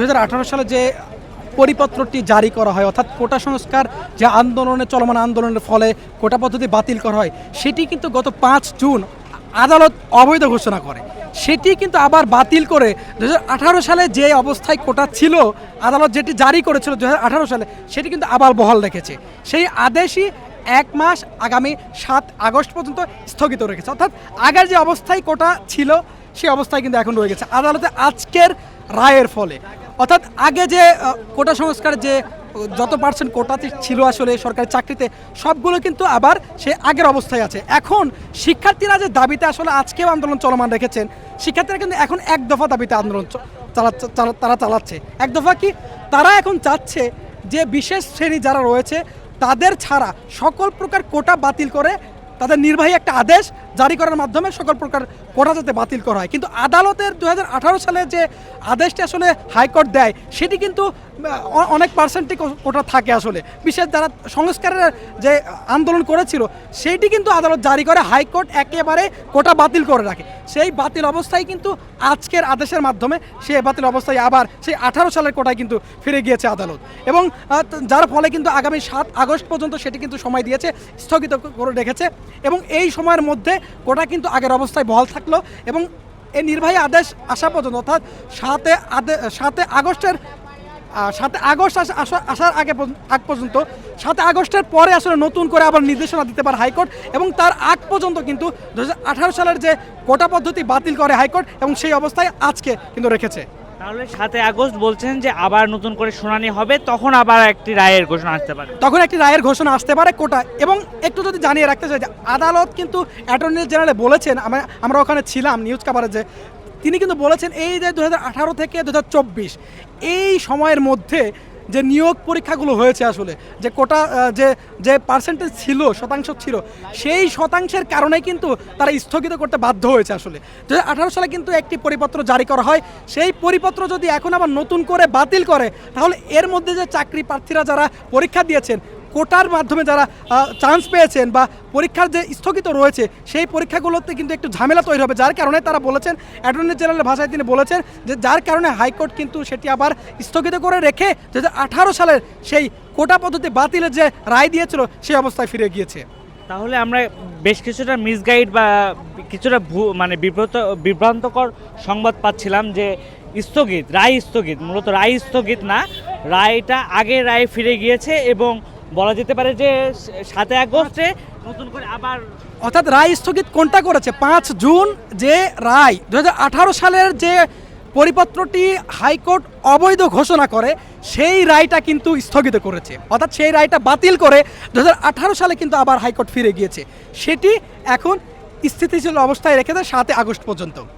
দু হাজার আঠারো সালে যে পরিপত্রটি জারি করা হয়, অর্থাৎ কোটা সংস্কার যে আন্দোলনে, চলমান আন্দোলনের ফলে কোটা পদ্ধতি বাতিল করা হয়, সেটি কিন্তু গত পাঁচ জুন আদালত অবৈধ ঘোষণা করে। সেটি কিন্তু আবার বাতিল করে দু হাজার আঠারো সালে যে অবস্থায় কোটা ছিল, আদালত যেটি জারি করেছিল দু হাজার আঠারো সালে, সেটি কিন্তু আবার বহাল রেখেছে। সেই আদেশই এক মাস আগামী সাত আগস্ট পর্যন্ত স্থগিত রেখেছে। অর্থাৎ আগের যে অবস্থায় কোটা ছিল, সেই অবস্থায় কিন্তু এখন রয়ে গেছে। আদালতে আজকের রায়ের ফলে অর্থাৎ আগে যে কোটা সংস্কার যে, যত পার্সেন্ট কোটা ছিল আসলে সরকারি চাকরিতে, সবগুলো কিন্তু আবার সে আগের অবস্থায় আছে। এখন শিক্ষার্থীরা যে দাবিতে আসলে আজকেও আন্দোলন চলমান রেখেছেন, শিক্ষার্থীরা কিন্তু এখন এক দফা দাবিতে আন্দোলন তারা চালাচ্ছে। এক দফা কি? তারা এখন চাচ্ছে যে বিশেষ শ্রেণি যারা রয়েছে, তাদের ছাড়া সকল প্রকার কোটা বাতিল করে তাদের নির্বাহী একটা আদেশ জারি করার মাধ্যমে সকল প্রকার কোটা যাতে বাতিল করা হয়। কিন্তু আদালতের দু সালে যে আদেশটি আসলে হাইকোর্ট দেয়, সেটি কিন্তু অনেক পার্সেন্টই কোটা থাকে আসলে। বিশেষ যারা সংস্কারের যে আন্দোলন করেছিল সেইটি কিন্তু আদালত জারি করে, হাইকোর্ট একেবারে কোটা বাতিল করে রাখে। সেই বাতিল অবস্থায় কিন্তু আজকের আদেশের মাধ্যমে সেই বাতিল অবস্থায় আবার সেই আঠারো সালের কোটায় কিন্তু ফিরে গিয়েছে আদালত। এবং যার ফলে কিন্তু আগামী সাত আগস্ট পর্যন্ত সেটি কিন্তু সময় দিয়েছে, স্থগিত করে রেখেছে। এবং এই সময়ের মধ্যে কোটা কিন্তু আগের অবস্থায় বহাল থাকল এবং এই নির্বাহী আদেশ আসা পর্যন্ত, অর্থাৎ সাতে আদে, সাতে আগস্টের সাতে আগস্ট আস- আসার আগে আগ পর্যন্ত, সাতে আগস্টের পরে আসলে নতুন করে আবার নির্দেশনা দিতে পারে হাইকোর্ট এবং তার আগ পর্যন্ত কিন্তু দু হাজার আঠারো সালের যে কোটা পদ্ধতি বাতিল করে হাইকোর্ট এবং সেই অবস্থায় আজকে কিন্তু রেখেছে। তাহলে সাতই আগস্ট বলছেন যে আবার নতুন করে শুনানি হবে, তখন আবার একটি রায়ের ঘোষণা আসতে পারে। তখন একটি রায়ের ঘোষণা আসতে পারে কোটা এবং একটু যদি জানিয়ে রাখতে চাই যে আদালত কিন্তু অ্যাটর্নি জেনারেল বলেছেন, আমরা ওখানে ছিলাম নিউজ কাভারেজে তিনি কিন্তু বলেছেন এই যে দু হাজার আঠারো থেকে দু হাজার চব্বিশ, এই সময়ের মধ্যে যে নিয়োগ পরীক্ষাগুলো হয়েছে আসলে, যে কোটা যে যে পার্সেন্টেজ ছিল, শতাংশ ছিল, সেই শতাংশের কারণে কিন্তু তারা স্থগিত করতে বাধ্য হয়েছে আসলে। দু সালে কিন্তু একটি পরিপত্র জারি করা হয়, সেই পরিপত্র যদি এখন আবার নতুন করে বাতিল করে, তাহলে এর মধ্যে যে চাকরি প্রার্থীরা যারা পরীক্ষা দিয়েছেন কোটার মাধ্যমে যারা চান্স পেয়েছেন বা পরীক্ষার যে স্থগিত রয়েছে, সেই পরীক্ষাগুলোতে কিন্তু একটু ঝামেলা তৈরি হবে। যার কারণে তারা বলেছেন অ্যাটর্নি জেনারেলের ভাষায় তিনি বলেছেন যে, যার কারণে হাইকোর্ট কিন্তু সেটি আবার স্থগিত করে রেখে দু সালের সেই কোটা পদ্ধতি বাতিলের যে রায় দিয়েছিল, সেই অবস্থায় ফিরে গিয়েছে। তাহলে আমরা বেশ কিছুটা মিসগাইড বা কিছুটা মানে বিব্রত, বিভ্রান্তকর সংবাদ পাচ্ছিলাম যে স্থগিত, রায় স্থগিত, মূলত রায় স্থগিত না, রায়টা আগে রায় ফিরে গিয়েছে এবং বলা যেতে পারে যে সাতই আগস্টে নতুন করে আবার অর্থাৎ রায় স্থগিত কোনটা করেছে? পাঁচ জুন যে রায় দু হাজার আঠারো সালের যে পরিপত্রটি হাইকোর্ট অবৈধ ঘোষণা করে, সেই রায়টা কিন্তু স্থগিত করেছে। অর্থাৎ সেই রায়টা বাতিল করে দু হাজার আঠারো সালে কিন্তু আবার হাইকোর্ট ফিরে গিয়েছে। সেটি এখন স্থিতিশীল অবস্থায় রেখেছে সাতই আগস্ট পর্যন্ত।